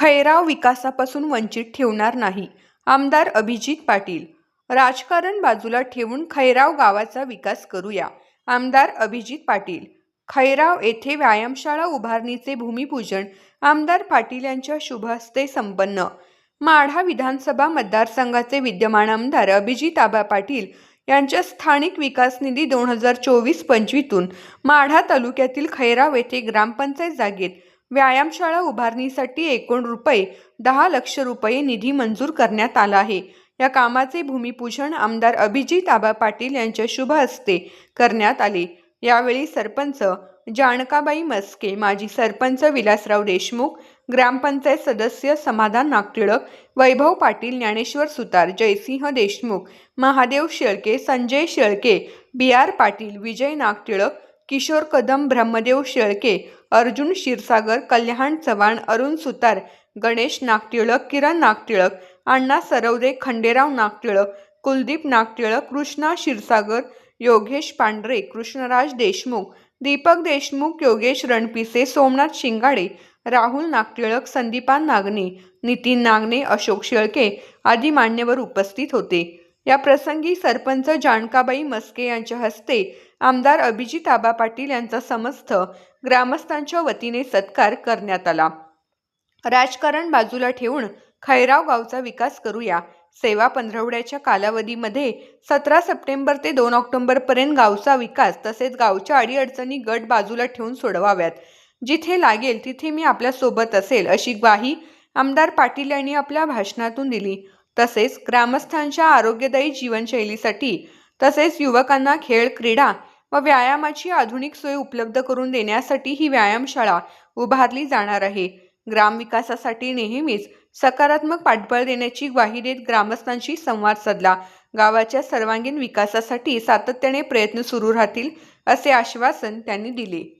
खैराव विकासापासून वंचित ठेवणार नाही आमदार अभिजित पाटील. राजकारण बाजूला ठेवून खैराव गावाचा विकास करूया आमदार अभिजित पाटील. खैराव येथे व्यायामशाळा उभारणीचे भूमिपूजन आमदार पाटील यांच्या शुभ हस्ते संपन्न. माढा विधानसभा मतदारसंघाचे विद्यमान आमदार अभिजित आबा पाटील यांच्या स्थानिक विकास निधी दोन हजार चोवीस पंचवीतून माढा तालुक्यातील खैराव येथे ग्रामपंचायत जागेत व्यायामशाळा उभारणीसाठी एकूण रुपये दहा लक्ष रुपये निधी मंजूर करण्यात आला आहे. या कामाचे भूमिपूजन आमदार अभिजित आबा पाटील यांच्या शुभ हस्ते करण्यात आले. यावेळी सरपंच जानकाबाई मस्के माजी सरपंच विलासराव देशमुख ग्रामपंचायत सदस्य समाधान नागटिळक वैभव पाटील ज्ञानेश्वर सुतार जयसिंह देशमुख महादेव शेळके संजय शेळके बी आर पाटील विजय नागटिळक किशोर कदम ब्रह्मदेव शेळके अर्जुन क्षीरसागर कल्याण चव्हाण अरुण सुतार गणेश नागटिळक किरण नागटिळक अण्णा सरवदे खंडेराव नागटिळक कुलदीप नागटिळक कृष्णा क्षीरसागर योगेश पांढरे कृष्णराज देशमुख दीपक देशमुख योगेश रणपिसे सोमनाथ शिंगाडे राहुल नागटिळक संदीपान नागने नितीन नागने अशोक शेळके आदी मान्यवर उपस्थित होते. या प्रसंगी सरपंच जानकाबाई मस्के यांच्या हस्ते आमदार अभिजित आबा पाटील यांचा समस्त ग्रामस्थांच्या वतीने सत्कार करण्यात आला. राजकारण बाजूला ठेवून खैराव गावचा विकास करूया. सेवा पंधरवड्याच्या कालावधीमध्ये सतरा सप्टेंबर ते दोन ऑक्टोबरपर्यंत गावचा विकास तसेच गावच्या अडीअडचणी गट बाजूला ठेवून सोडवाव्यात. जिथे लागेल तिथे मी आपल्यासोबत असेल अशी ग्वाही आमदार पाटील यांनी आपल्या भाषणातून दिली. तसेच ग्रामस्थांच्या आरोग्यदायी जीवनशैलीसाठी तसेच युवकांना खेळ क्रीडा व व्यायामाची आधुनिक सोय उपलब्ध करून देण्यासाठी ही व्यायामशाळा उभारली जाणार आहे. ग्रामविकासासाठी नेहमीच सकारात्मक पाठबळ देण्याची ग्वाही देत ग्रामस्थांशी संवाद साधला. गावाच्या सर्वांगीण विकासासाठी सातत्याने प्रयत्न सुरू राहतील असे आश्वासन त्यांनी दिले.